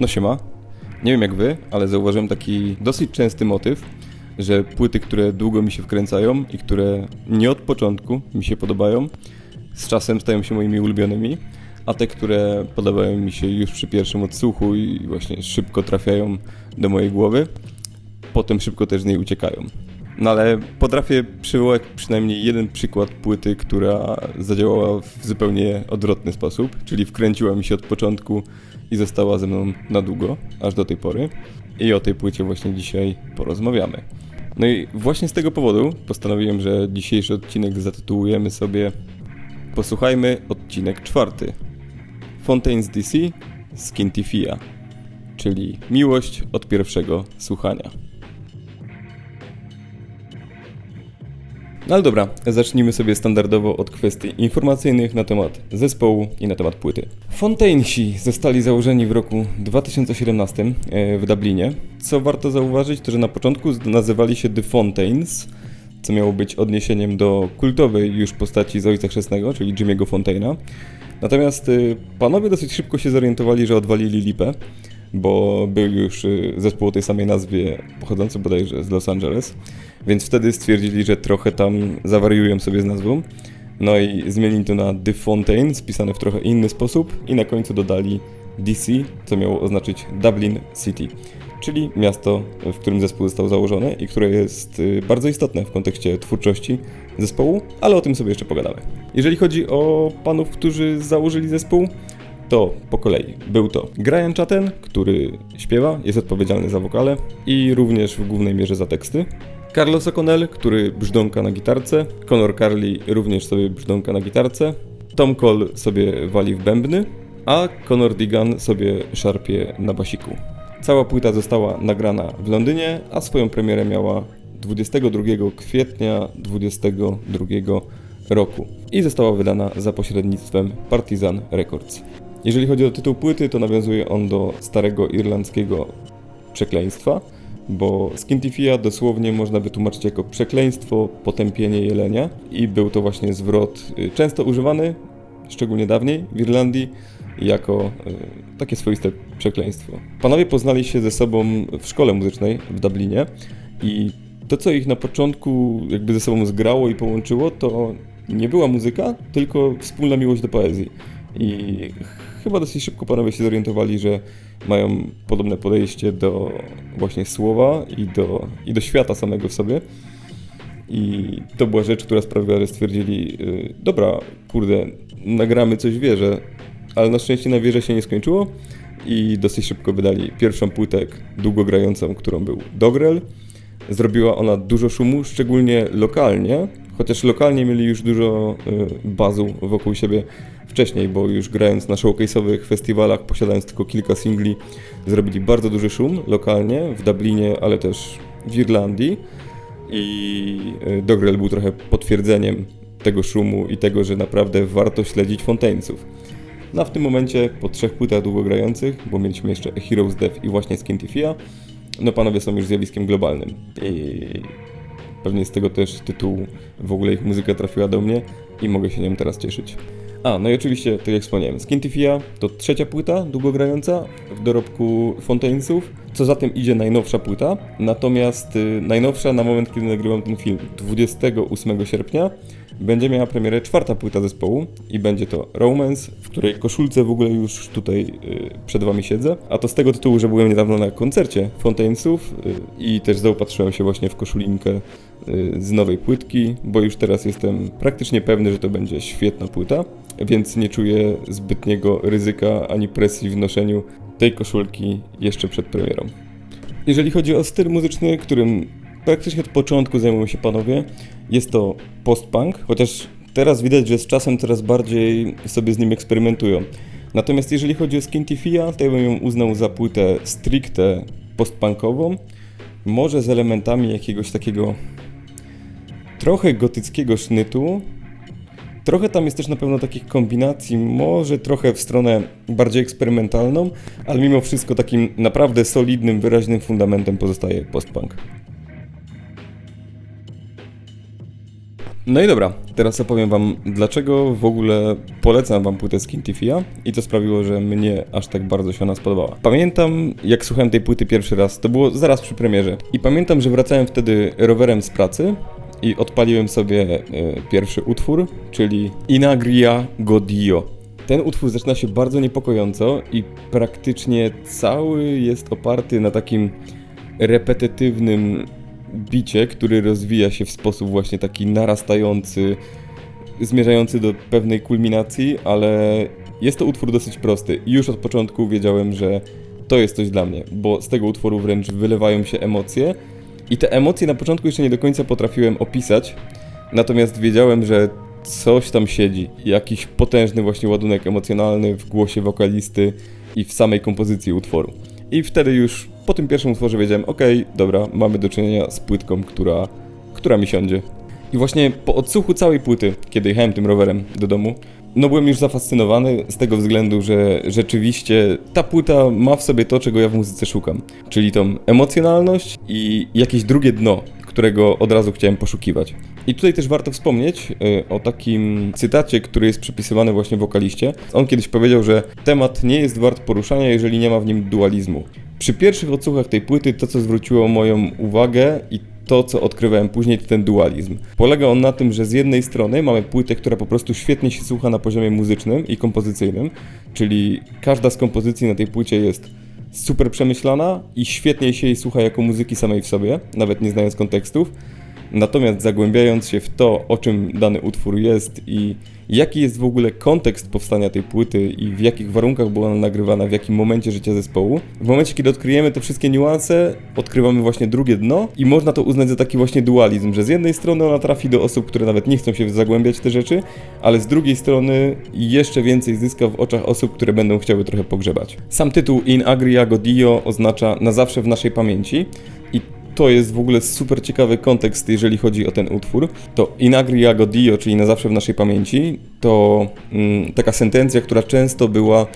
No siema. Nie wiem jak wy, ale zauważyłem taki dosyć częsty motyw, że płyty, które długo mi się wkręcają i które nie od początku mi się podobają, z czasem stają się moimi ulubionymi, a te, które podobają mi się już przy pierwszym odsłuchu i właśnie szybko trafiają do mojej głowy, potem szybko też z niej uciekają. No ale potrafię przywołać przynajmniej jeden przykład płyty, która zadziałała w zupełnie odwrotny sposób, czyli wkręciła mi się od początku i została ze mną na długo, aż do tej pory. I o tej płycie właśnie dzisiaj porozmawiamy. No i właśnie z tego powodu postanowiłem, że dzisiejszy odcinek zatytułujemy sobie Posłuchajmy odcinek czwarty. Fontaines DC Skintifia, czyli miłość od pierwszego słuchania. No ale dobra, zacznijmy sobie standardowo od kwestii informacyjnych na temat zespołu i na temat płyty. Fontainesi zostali założeni w roku 2017 e, w Dublinie. Co warto zauważyć, to że na początku nazywali się The Fontaines, co miało być odniesieniem do kultowej już postaci z Ojca Chrzestnego, czyli Jimmy'ego Fontaina. Natomiast y, panowie dosyć szybko się zorientowali, że odwalili lipę, bo był już y, zespół o tej samej nazwie, pochodzący bodajże z Los Angeles, więc wtedy stwierdzili, że trochę tam zawariują sobie z nazwą. No i zmienili to na The Fontaine, spisane w trochę inny sposób i na końcu dodali DC, co miało oznaczyć Dublin City, czyli miasto, w którym zespół został założony i które jest y, bardzo istotne w kontekście twórczości zespołu, ale o tym sobie jeszcze pogadamy. Jeżeli chodzi o panów, którzy założyli zespół, to po kolei był to Brian Chatten, który śpiewa, jest odpowiedzialny za wokale i również w głównej mierze za teksty. Carlos O'Connell, który brzdąka na gitarce, Conor Carly również sobie brzdąka na gitarce, Tom Cole sobie wali w bębny, a Conor Digan sobie szarpie na basiku. Cała płyta została nagrana w Londynie, a swoją premierę miała 22 kwietnia 22 roku i została wydana za pośrednictwem Partizan Records. Jeżeli chodzi o tytuł płyty, to nawiązuje on do starego irlandzkiego przekleństwa, bo Skintifia dosłownie można wytłumaczyć jako przekleństwo, potępienie jelenia i był to właśnie zwrot y, często używany, szczególnie dawniej w Irlandii, jako y, takie swoiste przekleństwo. Panowie poznali się ze sobą w szkole muzycznej w Dublinie i to, co ich na początku jakby ze sobą zgrało i połączyło, to nie była muzyka, tylko wspólna miłość do poezji. I chyba dosyć szybko panowie się zorientowali, że mają podobne podejście do właśnie słowa i do, i do świata samego w sobie. I to była rzecz, która sprawiła, że stwierdzili, yy, dobra, kurde, nagramy coś w wierze, ale na szczęście na wierze się nie skończyło i dosyć szybko wydali pierwszą płytę długogrającą, którą był Dogrel. Zrobiła ona dużo szumu, szczególnie lokalnie, chociaż lokalnie mieli już dużo y, bazu wokół siebie wcześniej, bo już grając na showcase'owych festiwalach, posiadając tylko kilka singli, zrobili bardzo duży szum lokalnie, w Dublinie, ale też w Irlandii i y, Dogrel był trochę potwierdzeniem tego szumu i tego, że naprawdę warto śledzić Fontainesów. No w tym momencie, po trzech płytach długogrających, bo mieliśmy jeszcze Heroes Death i właśnie Skintifia, no panowie są już zjawiskiem globalnym. I pewnie z tego też tytułu w ogóle ich muzyka trafiła do mnie i mogę się nią teraz cieszyć. A, no i oczywiście, tak jak wspomniałem, Skintifia to trzecia płyta długogrająca w dorobku Fontainesów, co za tym idzie najnowsza płyta, natomiast y, najnowsza na moment, kiedy nagrywam ten film, 28 sierpnia, będzie miała premierę czwarta płyta zespołu i będzie to Romance, w której koszulce w ogóle już tutaj y, przed wami siedzę, a to z tego tytułu, że byłem niedawno na koncercie Fontainesów y, i też zaopatrzyłem się właśnie w koszulinkę y, z nowej płytki, bo już teraz jestem praktycznie pewny, że to będzie świetna płyta, więc nie czuję zbytniego ryzyka ani presji w noszeniu tej koszulki jeszcze przed premierą. Jeżeli chodzi o styl muzyczny, którym praktycznie od początku zajmują się panowie, jest to post-punk, chociaż teraz widać, że z czasem coraz bardziej sobie z nim eksperymentują. Natomiast jeżeli chodzi o Skintifia, to ja bym ją uznał za płytę stricte post-punkową, może z elementami jakiegoś takiego trochę gotyckiego sznytu, Trochę tam jest też na pewno takich kombinacji, może trochę w stronę bardziej eksperymentalną, ale mimo wszystko takim naprawdę solidnym, wyraźnym fundamentem pozostaje post-punk. No i dobra, teraz opowiem wam, dlaczego w ogóle polecam wam płytę Skintifia i co sprawiło, że mnie aż tak bardzo się ona spodobała. Pamiętam, jak słuchałem tej płyty pierwszy raz, to było zaraz przy premierze. I pamiętam, że wracałem wtedy rowerem z pracy i odpaliłem sobie e, pierwszy utwór, czyli Inagria Godio. Ten utwór zaczyna się bardzo niepokojąco i praktycznie cały jest oparty na takim repetytywnym bicie, który rozwija się w sposób właśnie taki narastający, zmierzający do pewnej kulminacji, ale jest to utwór dosyć prosty. Już od początku wiedziałem, że to jest coś dla mnie, bo z tego utworu wręcz wylewają się emocje i te emocje na początku jeszcze nie do końca potrafiłem opisać, natomiast wiedziałem, że coś tam siedzi, jakiś potężny właśnie ładunek emocjonalny w głosie wokalisty i w samej kompozycji utworu. I wtedy już po tym pierwszym utworze wiedziałem, okej, dobra, mamy do czynienia z płytką, która, która mi siądzie. I właśnie po odsłuchu całej płyty, kiedy jechałem tym rowerem do domu, no byłem już zafascynowany z tego względu, że rzeczywiście ta płyta ma w sobie to, czego ja w muzyce szukam. Czyli tą emocjonalność i jakieś drugie dno, którego od razu chciałem poszukiwać. I tutaj też warto wspomnieć y, o takim cytacie, który jest przypisywany właśnie wokaliście. On kiedyś powiedział, że temat nie jest wart poruszania, jeżeli nie ma w nim dualizmu. Przy pierwszych odsłuchach tej płyty to, co zwróciło moją uwagę i to, co odkrywałem później, to ten dualizm. Polega on na tym, że z jednej strony mamy płytę, która po prostu świetnie się słucha na poziomie muzycznym i kompozycyjnym, czyli każda z kompozycji na tej płycie jest super przemyślana i świetnie się jej słucha jako muzyki samej w sobie, nawet nie znając kontekstów. Natomiast zagłębiając się w to, o czym dany utwór jest i jaki jest w ogóle kontekst powstania tej płyty i w jakich warunkach była ona nagrywana, w jakim momencie życia zespołu, w momencie, kiedy odkryjemy te wszystkie niuanse, odkrywamy właśnie drugie dno i można to uznać za taki właśnie dualizm, że z jednej strony ona trafi do osób, które nawet nie chcą się zagłębiać w te rzeczy, ale z drugiej strony jeszcze więcej zyska w oczach osób, które będą chciały trochę pogrzebać. Sam tytuł In Agria Godio oznacza na zawsze w naszej pamięci i to jest w ogóle super ciekawy kontekst, jeżeli chodzi o ten utwór. To Inagria Godio, czyli na zawsze w naszej pamięci, to mm, taka sentencja, która często była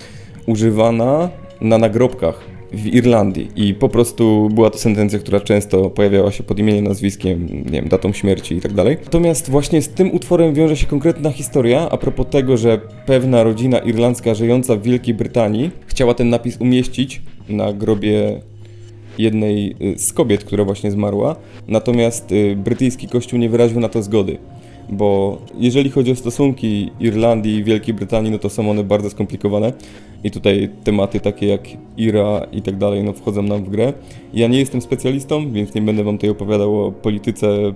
używana na nagrobkach w Irlandii i po prostu była to sentencja, która często pojawiała się pod imieniem, nazwiskiem, nie wiem, datą śmierci i tak dalej. Natomiast właśnie z tym utworem wiąże się konkretna historia a propos tego, że pewna rodzina irlandzka żyjąca w Wielkiej Brytanii chciała ten napis umieścić na grobie jednej y, z kobiet, która właśnie zmarła, natomiast y, brytyjski kościół nie wyraził na to zgody. Bo jeżeli chodzi o stosunki Irlandii i Wielkiej Brytanii, no to są one bardzo skomplikowane i tutaj tematy takie jak IRA i tak dalej, no wchodzą nam w grę. Ja nie jestem specjalistą, więc nie będę wam tutaj opowiadał o polityce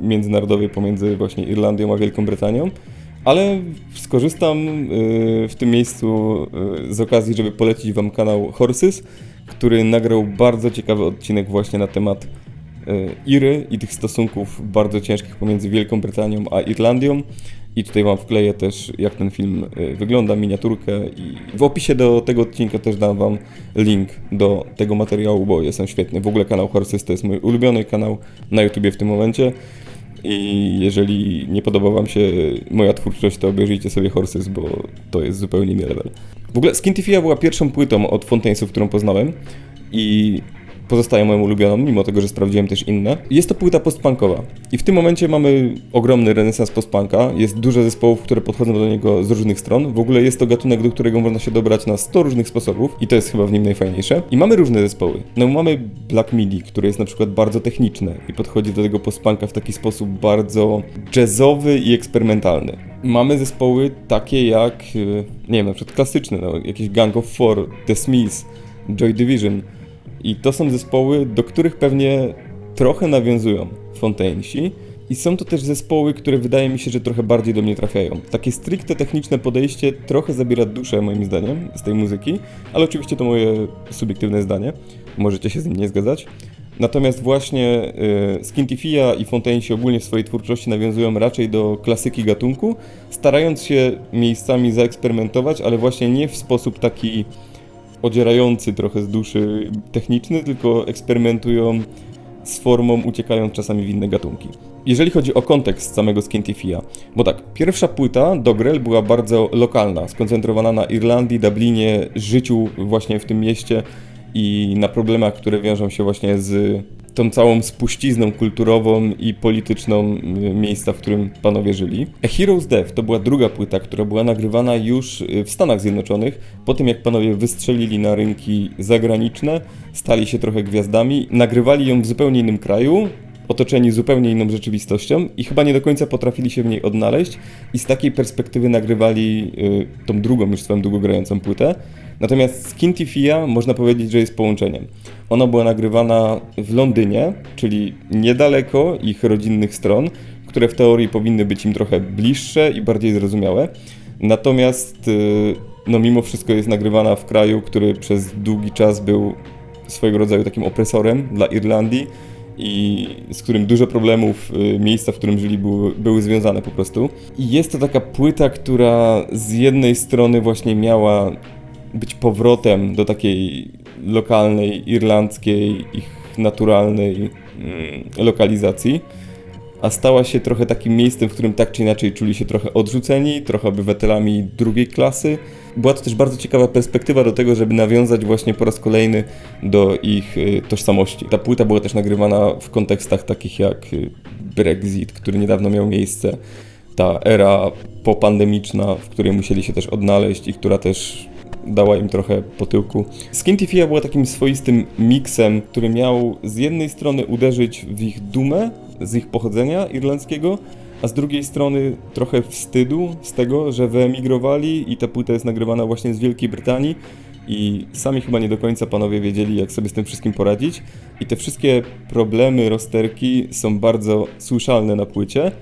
międzynarodowej pomiędzy właśnie Irlandią a Wielką Brytanią, ale skorzystam y, w tym miejscu y, z okazji, żeby polecić wam kanał Horses, który nagrał bardzo ciekawy odcinek właśnie na temat y, Iry i tych stosunków bardzo ciężkich pomiędzy Wielką Brytanią a Irlandią. I tutaj Wam wkleję też, jak ten film wygląda, miniaturkę. I w opisie do tego odcinka też dam Wam link do tego materiału, bo jest on świetny. W ogóle kanał Horses to jest mój ulubiony kanał na YouTubie w tym momencie. I jeżeli nie podoba Wam się moja twórczość, to obejrzyjcie sobie Horses, bo to jest zupełnie inny level. W ogóle Skintifia była pierwszą płytą od Fontainesów, którą poznałem i pozostaje moją ulubioną, mimo tego, że sprawdziłem też inne. Jest to płyta postpunkowa i w tym momencie mamy ogromny renesans postpunka. Jest dużo zespołów, które podchodzą do niego z różnych stron. W ogóle jest to gatunek, do którego można się dobrać na 100 różnych sposobów i to jest chyba w nim najfajniejsze. I mamy różne zespoły. No mamy Black Midi, które jest na przykład bardzo techniczne i podchodzi do tego postpunka w taki sposób bardzo jazzowy i eksperymentalny. Mamy zespoły takie jak, y, nie wiem, na przykład klasyczne, no, jakieś Gang of Four, The Smiths, Joy Division. I to są zespoły, do których pewnie trochę nawiązują Fontainessi. I są to też zespoły, które wydaje mi się, że trochę bardziej do mnie trafiają. Takie stricte techniczne podejście trochę zabiera duszę, moim zdaniem, z tej muzyki, ale oczywiście to moje subiektywne zdanie. Możecie się z nim nie zgadzać. Natomiast właśnie y, Skintifia i Fontainessi ogólnie w swojej twórczości nawiązują raczej do klasyki gatunku, starając się miejscami zaeksperymentować, ale właśnie nie w sposób taki odzierający trochę z duszy techniczny, tylko eksperymentują z formą, uciekając czasami w inne gatunki. Jeżeli chodzi o kontekst samego Skintifia, bo tak, pierwsza płyta Dogrel była bardzo lokalna, skoncentrowana na Irlandii, Dublinie, życiu właśnie w tym mieście i na problemach, które wiążą się właśnie z tą całą spuścizną kulturową i polityczną miejsca, w którym panowie żyli. A Heroes Death to była druga płyta, która była nagrywana już y, w Stanach Zjednoczonych, po tym jak panowie wystrzelili na rynki zagraniczne, stali się trochę gwiazdami, nagrywali ją w zupełnie innym kraju, otoczeni zupełnie inną rzeczywistością i chyba nie do końca potrafili się w niej odnaleźć i z takiej perspektywy nagrywali y, tą drugą już swoją długogrającą płytę. Natomiast Skintifia można powiedzieć, że jest połączeniem. Ona była nagrywana w Londynie, czyli niedaleko ich rodzinnych stron, które w teorii powinny być im trochę bliższe i bardziej zrozumiałe. Natomiast y, no mimo wszystko jest nagrywana w kraju, który przez długi czas był swojego rodzaju takim opresorem dla Irlandii i z którym dużo problemów y, miejsca, w którym żyli, były, były związane po prostu. I jest to taka płyta, która z jednej strony właśnie miała być powrotem do takiej lokalnej, irlandzkiej, ich naturalnej mm, lokalizacji, a stała się trochę takim miejscem, w którym tak czy inaczej czuli się trochę odrzuceni, trochę obywatelami drugiej klasy. Była to też bardzo ciekawa perspektywa do tego, żeby nawiązać właśnie po raz kolejny do ich y, tożsamości. Ta płyta była też nagrywana w kontekstach takich jak y, Brexit, który niedawno miał miejsce, ta era popandemiczna, w której musieli się też odnaleźć i która też dała im trochę po tyłku. Skintifia była takim swoistym miksem, który miał z jednej strony uderzyć w ich dumę z ich pochodzenia irlandzkiego, a z drugiej strony trochę wstydu z tego, że wyemigrowali i ta płyta jest nagrywana właśnie z Wielkiej Brytanii i sami chyba nie do końca panowie wiedzieli, jak sobie z tym wszystkim poradzić. I te wszystkie problemy rozterki są bardzo słyszalne na płycie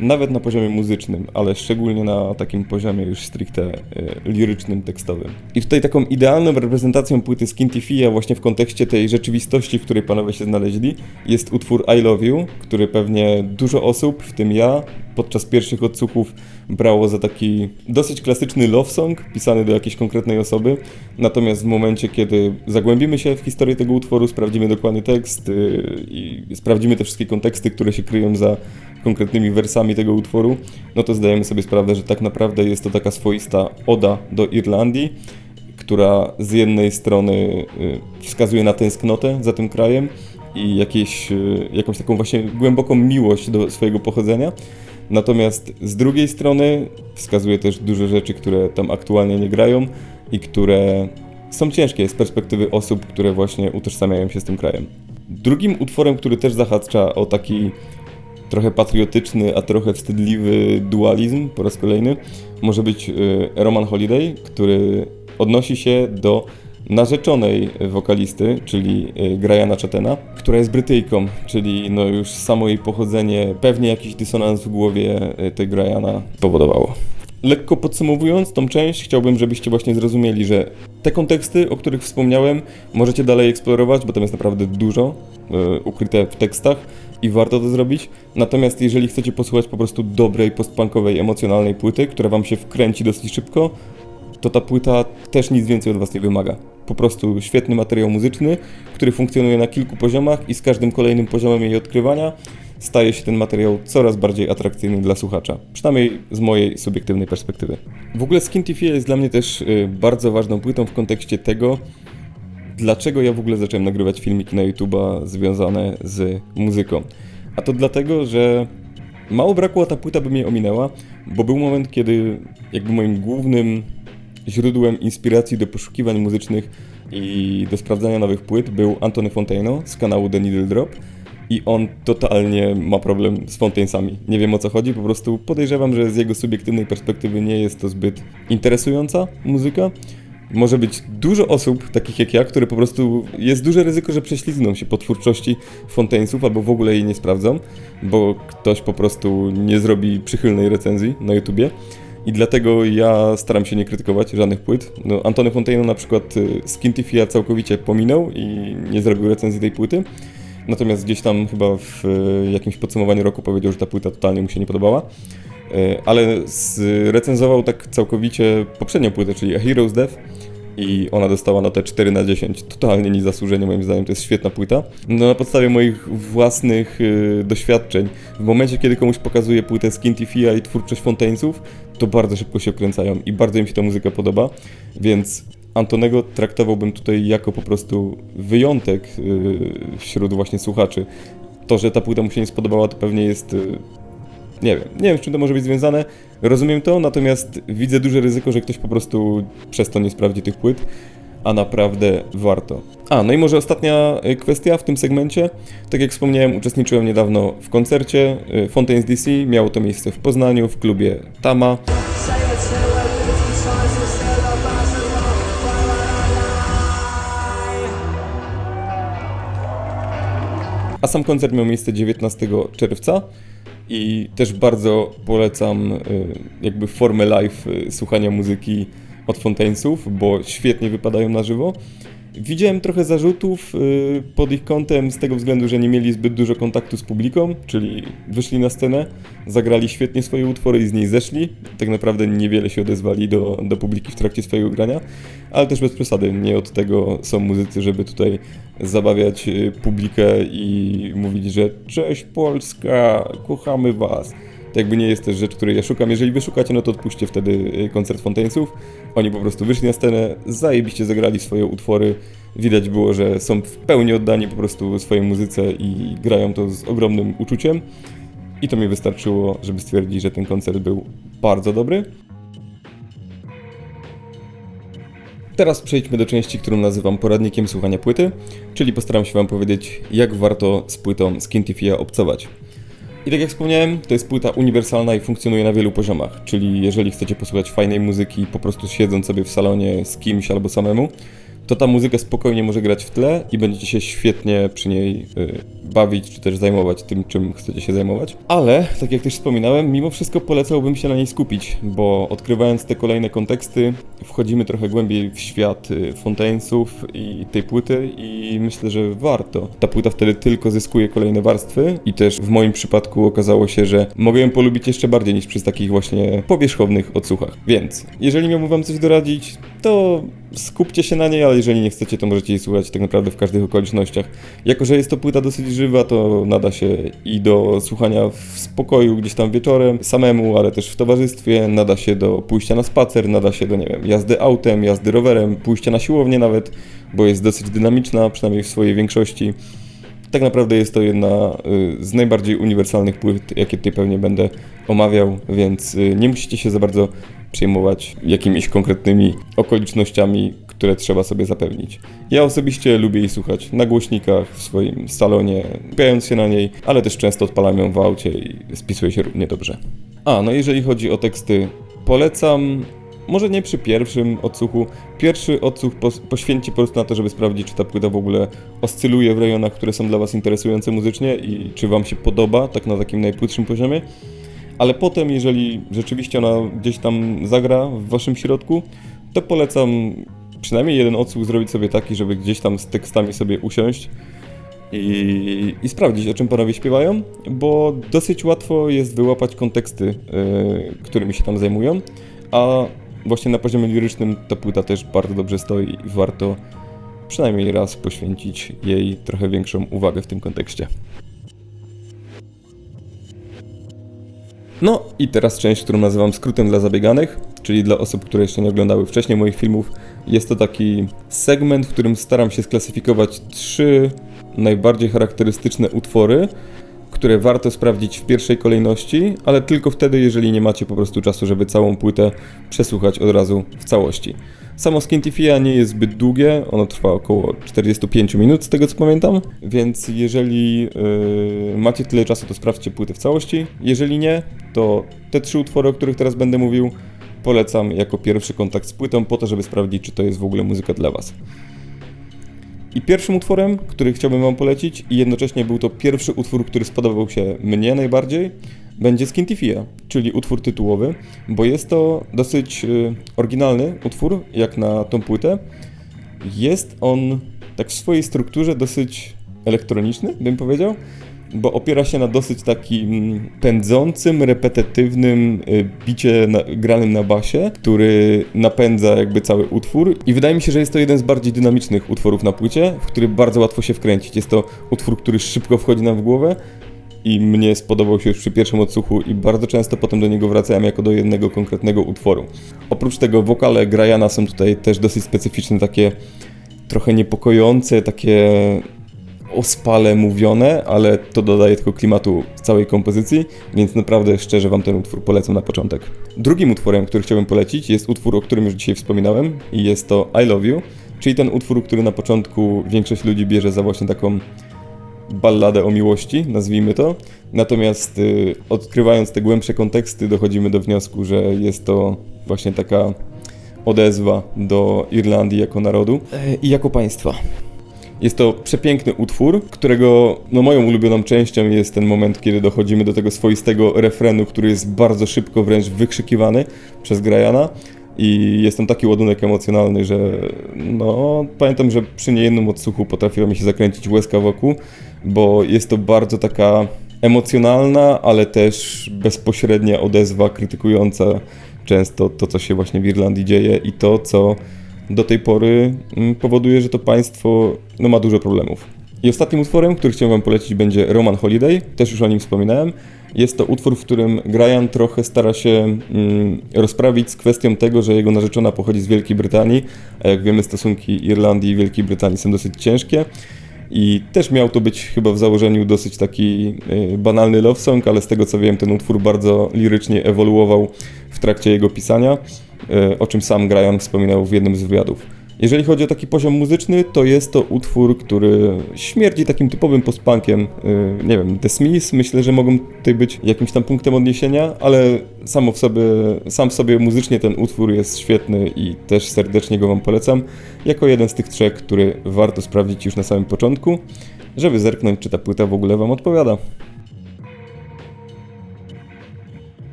nawet na poziomie muzycznym, ale szczególnie na takim poziomie już stricte y, lirycznym, tekstowym. I tutaj taką idealną reprezentacją płyty Skintifia właśnie w kontekście tej rzeczywistości, w której panowie się znaleźli, jest utwór I Love You, który pewnie dużo osób, w tym ja, podczas pierwszych odsłuchów brało za taki dosyć klasyczny love song, pisany do jakiejś konkretnej osoby. Natomiast w momencie, kiedy zagłębimy się w historię tego utworu, sprawdzimy dokładny tekst yy, i sprawdzimy te wszystkie konteksty, które się kryją za konkretnymi wersami tego utworu, no to zdajemy sobie sprawę, że tak naprawdę jest to taka swoista oda do Irlandii, która z jednej strony yy, wskazuje na tęsknotę za tym krajem i jakieś, yy, jakąś taką właśnie głęboką miłość do swojego pochodzenia, Natomiast z drugiej strony wskazuje też dużo rzeczy, które tam aktualnie nie grają i które są ciężkie z perspektywy osób, które właśnie utożsamiają się z tym krajem. Drugim utworem, który też zahacza o taki trochę patriotyczny, a trochę wstydliwy dualizm po raz kolejny, może być y, Roman Holiday, który odnosi się do narzeczonej wokalisty, czyli y, Grajana Chatena, która jest Brytyjką, czyli no już samo jej pochodzenie, pewnie jakiś dysonans w głowie y, tej Grajana powodowało. Lekko podsumowując tą część, chciałbym, żebyście właśnie zrozumieli, że te konteksty, o których wspomniałem, możecie dalej eksplorować, bo tam jest naprawdę dużo y, ukryte w tekstach i warto to zrobić. Natomiast jeżeli chcecie posłuchać po prostu dobrej, postpunkowej, emocjonalnej płyty, która wam się wkręci dosyć szybko, to ta płyta też nic więcej od was nie wymaga po prostu świetny materiał muzyczny, który funkcjonuje na kilku poziomach i z każdym kolejnym poziomem jej odkrywania staje się ten materiał coraz bardziej atrakcyjny dla słuchacza. Przynajmniej z mojej subiektywnej perspektywy. W ogóle Skintifia jest dla mnie też y, bardzo ważną płytą w kontekście tego, dlaczego ja w ogóle zacząłem nagrywać filmiki na YouTube'a związane z muzyką. A to dlatego, że mało brakło, a ta płyta by mnie ominęła, bo był moment, kiedy jakby moim głównym źródłem inspiracji do poszukiwań muzycznych i do sprawdzania nowych płyt był Antony Fontaino z kanału The Needle Drop i on totalnie ma problem z Fontainesami. Nie wiem o co chodzi, po prostu podejrzewam, że z jego subiektywnej perspektywy nie jest to zbyt interesująca muzyka. Może być dużo osób, takich jak ja, które po prostu jest duże ryzyko, że prześlizgną się po twórczości Fontainesów albo w ogóle jej nie sprawdzą, bo ktoś po prostu nie zrobi przychylnej recenzji na YouTubie. I dlatego ja staram się nie krytykować żadnych płyt. No, Antony Fontaine na przykład y, Skintifia całkowicie pominął i nie zrobił recenzji tej płyty. Natomiast gdzieś tam chyba w y, jakimś podsumowaniu roku powiedział, że ta płyta totalnie mu się nie podobała. Y, ale zrecenzował tak całkowicie poprzednią płytę, czyli A Hero's Death i ona dostała notę 4 na 10. Totalnie niezasłużenie moim zdaniem, to jest świetna płyta. No na podstawie moich własnych y, doświadczeń, w momencie kiedy komuś pokazuję płytę Skintifia i twórczość Fontainesów, to bardzo szybko się okręcają i bardzo im się ta muzyka podoba, więc Antonego traktowałbym tutaj jako po prostu wyjątek yy, wśród właśnie słuchaczy. To, że ta płyta mu się nie spodobała, to pewnie jest. Yy, nie wiem, nie wiem z czym to może być związane. Rozumiem to, natomiast widzę duże ryzyko, że ktoś po prostu przez to nie sprawdzi tych płyt, a naprawdę warto. A, no i może ostatnia y, kwestia w tym segmencie. Tak jak wspomniałem, uczestniczyłem niedawno w koncercie y, Fontaines DC. Miało to miejsce w Poznaniu, w klubie Tama. A sam koncert miał miejsce 19 czerwca i też bardzo polecam y, jakby formę live y, słuchania muzyki od Fontainesów, bo świetnie wypadają na żywo. Widziałem trochę zarzutów y, pod ich kątem z tego względu, że nie mieli zbyt dużo kontaktu z publiką, czyli wyszli na scenę, zagrali świetnie swoje utwory i z niej zeszli. Tak naprawdę niewiele się odezwali do, do publiki w trakcie swojego grania, ale też bez przesady. Nie od tego są muzycy, żeby tutaj zabawiać y, publikę i mówić, że cześć Polska, kochamy was. To jakby nie jest też rzecz, której ja szukam. Jeżeli wy szukacie, no to odpuśćcie wtedy y, koncert Fontainesów. Oni po prostu wyszli na scenę, zajebiście zagrali swoje utwory. Widać było, że są w pełni oddani po prostu swojej muzyce i grają to z ogromnym uczuciem. I to mi wystarczyło, żeby stwierdzić, że ten koncert był bardzo dobry. Teraz przejdźmy do części, którą nazywam poradnikiem słuchania płyty, czyli postaram się Wam powiedzieć, jak warto z płytą Skintifia obcować. I tak jak wspomniałem, to jest płyta uniwersalna i funkcjonuje na wielu poziomach, czyli jeżeli chcecie posłuchać fajnej muzyki po prostu siedząc sobie w salonie z kimś albo samemu, to ta muzyka spokojnie może grać w tle i będziecie się świetnie przy niej y, bawić, czy też zajmować tym, czym chcecie się zajmować. Ale, tak jak też wspominałem, mimo wszystko polecałbym się na niej skupić, bo odkrywając te kolejne konteksty, wchodzimy trochę głębiej w świat y, Fontainesów i tej płyty i myślę, że warto. Ta płyta wtedy tylko zyskuje kolejne warstwy i też w moim przypadku okazało się, że mogę ją polubić jeszcze bardziej niż przy takich właśnie powierzchownych odsłuchach. Więc, jeżeli miałbym wam coś doradzić, to skupcie się na niej, ale jeżeli nie chcecie, to możecie jej słuchać tak naprawdę w każdych okolicznościach. Jako, że jest to płyta dosyć żywa, to nada się i do słuchania w spokoju gdzieś tam wieczorem, samemu, ale też w towarzystwie, nada się do pójścia na spacer, nada się do, nie wiem, jazdy autem, jazdy rowerem, pójścia na siłownię nawet, bo jest dosyć dynamiczna, przynajmniej w swojej większości. Tak naprawdę jest to jedna y, z najbardziej uniwersalnych płyt, jakie tutaj pewnie będę omawiał, więc y, nie musicie się za bardzo przejmować jakimiś konkretnymi okolicznościami, które trzeba sobie zapewnić. Ja osobiście lubię jej słuchać na głośnikach, w swoim salonie, skupiając się na niej, ale też często odpalam ją w aucie i spisuje się równie dobrze. A, no jeżeli chodzi o teksty, polecam może nie przy pierwszym odsłuchu. Pierwszy odsłuch poświęci po prostu na to, żeby sprawdzić, czy ta płyta w ogóle oscyluje w rejonach, które są dla Was interesujące muzycznie i czy Wam się podoba, tak na takim najpłytszym poziomie. Ale potem, jeżeli rzeczywiście ona gdzieś tam zagra w Waszym środku, to polecam przynajmniej jeden odsłuch zrobić sobie taki, żeby gdzieś tam z tekstami sobie usiąść i, i sprawdzić, o czym panowie śpiewają, bo dosyć łatwo jest wyłapać konteksty, yy, którymi się tam zajmują, a właśnie na poziomie lirycznym ta płyta też bardzo dobrze stoi i warto przynajmniej raz poświęcić jej trochę większą uwagę w tym kontekście. No i teraz część, którą nazywam skrótem dla zabieganych, czyli dla osób, które jeszcze nie oglądały wcześniej moich filmów. Jest to taki segment, w którym staram się sklasyfikować trzy najbardziej charakterystyczne utwory, które warto sprawdzić w pierwszej kolejności, ale tylko wtedy, jeżeli nie macie po prostu czasu, żeby całą płytę przesłuchać od razu w całości. Samo Skintifia nie jest zbyt długie, ono trwa około 45 minut z tego co pamiętam, więc jeżeli yy, macie tyle czasu, to sprawdźcie płytę w całości. Jeżeli nie, to te trzy utwory, o których teraz będę mówił, polecam jako pierwszy kontakt z płytą, po to, żeby sprawdzić, czy to jest w ogóle muzyka dla Was. I pierwszym utworem, który chciałbym Wam polecić, i jednocześnie był to pierwszy utwór, który spodobał się mnie najbardziej, będzie Skintifia, czyli utwór tytułowy, bo jest to dosyć y, oryginalny utwór, jak na tą płytę. Jest on tak w swojej strukturze dosyć elektroniczny, bym powiedział, bo opiera się na dosyć takim pędzącym, repetytywnym y, bicie na, granym na basie, który napędza jakby cały utwór i wydaje mi się, że jest to jeden z bardziej dynamicznych utworów na płycie, w który bardzo łatwo się wkręcić. Jest to utwór, który szybko wchodzi nam w głowę i mnie spodobał się już przy pierwszym odsłuchu i bardzo często potem do niego wracałem jako do jednego konkretnego utworu. Oprócz tego wokale Grajana są tutaj też dosyć specyficzne, takie trochę niepokojące, takie ospale mówione, ale to dodaje tylko klimatu całej kompozycji, więc naprawdę szczerze Wam ten utwór polecam na początek. Drugim utworem, który chciałbym polecić jest utwór, o którym już dzisiaj wspominałem i jest to I Love You, czyli ten utwór, który na początku większość ludzi bierze za właśnie taką balladę o miłości, nazwijmy to. Natomiast y, odkrywając te głębsze konteksty, dochodzimy do wniosku, że jest to właśnie taka odezwa do Irlandii jako narodu e, i jako państwa. Jest to przepiękny utwór, którego no, moją ulubioną częścią jest ten moment, kiedy dochodzimy do tego swoistego refrenu, który jest bardzo szybko wręcz wykrzykiwany przez Grajana. I jest tam taki ładunek emocjonalny, że no, pamiętam, że przy niejednym odsłuchu potrafiła mi się zakręcić łezka wokół, bo jest to bardzo taka emocjonalna, ale też bezpośrednia odezwa krytykująca często to, co się właśnie w Irlandii dzieje i to, co do tej pory mm, powoduje, że to państwo no, ma dużo problemów. I ostatnim utworem, który chciałem Wam polecić, będzie Roman Holiday, też już o nim wspominałem. Jest to utwór, w którym Brian trochę stara się mm, rozprawić z kwestią tego, że jego narzeczona pochodzi z Wielkiej Brytanii, a jak wiemy stosunki Irlandii i Wielkiej Brytanii są dosyć ciężkie. I też miał to być chyba w założeniu dosyć taki y, banalny love song, ale z tego co wiem, ten utwór bardzo lirycznie ewoluował w trakcie jego pisania, y, o czym sam Graham wspominał w jednym z wywiadów. Jeżeli chodzi o taki poziom muzyczny, to jest to utwór, który śmierdzi takim typowym postpunkiem. Y, nie wiem, The Smiths myślę, że mogą tutaj być jakimś tam punktem odniesienia, ale samo w sobie, sam w sobie muzycznie ten utwór jest świetny i też serdecznie go Wam polecam, jako jeden z tych trzech, który warto sprawdzić już na samym początku, żeby zerknąć, czy ta płyta w ogóle Wam odpowiada.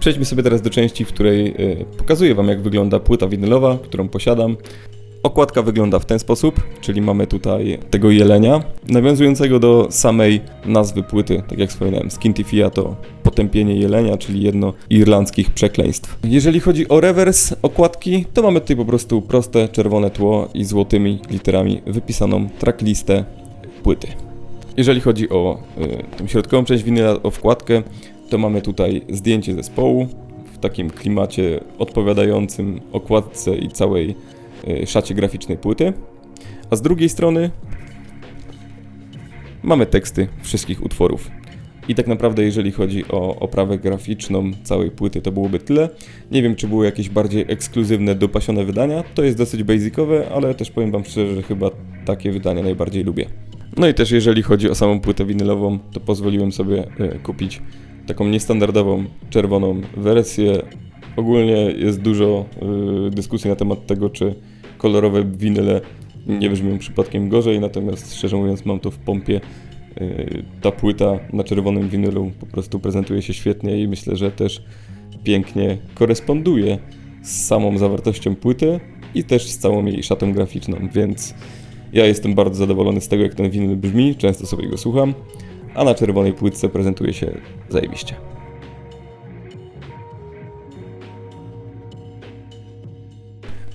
Przejdźmy sobie teraz do części, w której y, pokazuję Wam, jak wygląda płyta winylowa, którą posiadam. Okładka wygląda w ten sposób, czyli mamy tutaj tego jelenia, nawiązującego do samej nazwy płyty, tak jak wspominałem, Skintifia to potępienie jelenia, czyli jedno irlandzkich przekleństw. Jeżeli chodzi o rewers okładki, to mamy tutaj po prostu proste czerwone tło i złotymi literami wypisaną tracklistę płyty. Jeżeli chodzi o y, tą środkową część winyla, o wkładkę, to mamy tutaj zdjęcie zespołu w takim klimacie odpowiadającym okładce i całej szacie graficznej płyty. A z drugiej strony mamy teksty wszystkich utworów. I tak naprawdę, jeżeli chodzi o oprawę graficzną całej płyty, to byłoby tyle. Nie wiem, czy były jakieś bardziej ekskluzywne, dopasione wydania. To jest dosyć basicowe, ale też powiem Wam szczerze, że chyba takie wydania najbardziej lubię. No i też jeżeli chodzi o samą płytę winylową, to pozwoliłem sobie y, kupić taką niestandardową czerwoną wersję. Ogólnie jest dużo y, dyskusji na temat tego, czy kolorowe winyle nie brzmią przypadkiem gorzej, natomiast szczerze mówiąc mam to w pompie. Y, ta płyta na czerwonym winylu po prostu prezentuje się świetnie i myślę, że też pięknie koresponduje z samą zawartością płyty i też z całą jej szatą graficzną, więc ja jestem bardzo zadowolony z tego, jak ten winyl brzmi, często sobie go słucham, a na czerwonej płytce prezentuje się zajebiście.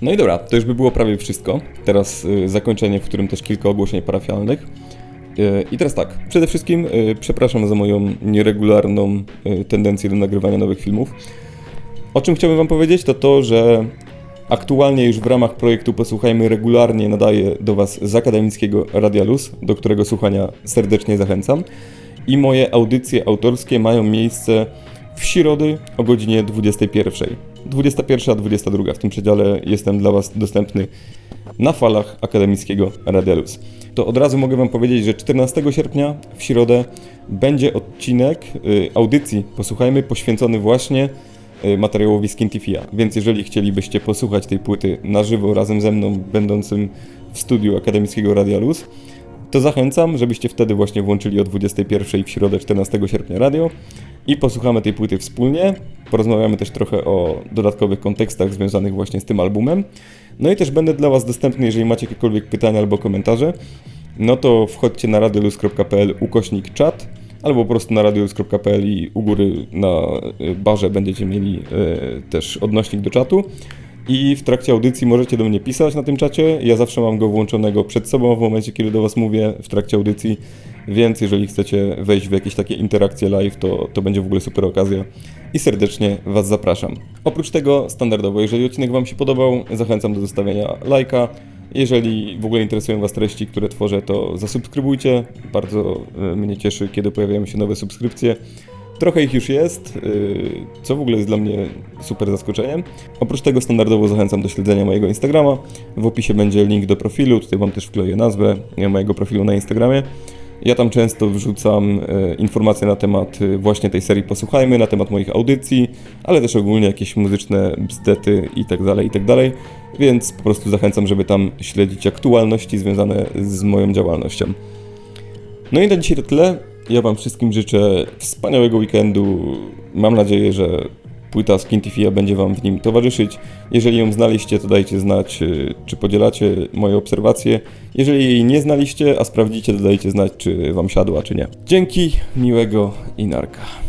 No i dobra, to już by było prawie wszystko. Teraz y, zakończenie, w którym też kilka ogłoszeń parafialnych. Y, I teraz tak, przede wszystkim y, przepraszam za moją nieregularną y, tendencję do nagrywania nowych filmów. O czym chciałbym Wam powiedzieć, to to, że aktualnie już w ramach projektu Posłuchajmy regularnie nadaję do Was z akademickiego Radia Luz, do którego słuchania serdecznie zachęcam. I moje audycje autorskie mają miejsce w środy o godzinie 21. 21 a 22. W tym przedziale jestem dla Was dostępny na falach akademickiego Radelus. To od razu mogę Wam powiedzieć, że 14 sierpnia w środę będzie odcinek y, audycji Posłuchajmy poświęcony właśnie y, materiałowi Skintifia. Więc jeżeli chcielibyście posłuchać tej płyty na żywo razem ze mną, będącym w studiu akademickiego Radia Luz, to zachęcam, żebyście wtedy właśnie włączyli o 21 w środę 14 sierpnia radio i posłuchamy tej płyty wspólnie. Porozmawiamy też trochę o dodatkowych kontekstach związanych właśnie z tym albumem. No i też będę dla Was dostępny, jeżeli macie jakiekolwiek pytania albo komentarze, no to wchodźcie na radiolus.pl ukośnik chat albo po prostu na radiolus.pl i u góry na y, barze będziecie mieli y, też odnośnik do czatu. I w trakcie audycji możecie do mnie pisać na tym czacie. Ja zawsze mam go włączonego przed sobą w momencie, kiedy do Was mówię w trakcie audycji, więc jeżeli chcecie wejść w jakieś takie interakcje live, to, to będzie w ogóle super okazja i serdecznie Was zapraszam. Oprócz tego, standardowo, jeżeli odcinek Wam się podobał, zachęcam do zostawienia lajka. Jeżeli w ogóle interesują Was treści, które tworzę, to zasubskrybujcie. Bardzo e, mnie cieszy, kiedy pojawiają się nowe subskrypcje. Trochę ich już jest, yy, co w ogóle jest dla mnie super zaskoczeniem. Oprócz tego standardowo zachęcam do śledzenia mojego Instagrama. W opisie będzie link do profilu, tutaj Wam też wkleję nazwę e, mojego profilu na Instagramie. Ja tam często wrzucam e, informacje na temat e, właśnie tej serii Posłuchajmy, na temat moich audycji, ale też ogólnie jakieś muzyczne bzdety i tak dalej, i tak. Więc po prostu zachęcam, żeby tam śledzić aktualności związane z moją działalnością. No i na dzisiaj to tyle. Ja Wam wszystkim życzę wspaniałego weekendu. Mam nadzieję, że płyta Skintifia będzie Wam w nim towarzyszyć. Jeżeli ją znaliście, to dajcie znać, y, czy podzielacie moje obserwacje. Jeżeli jej nie znaliście, a sprawdzicie, to dajcie znać, czy Wam siadła, czy nie. Dzięki, miłego i narka.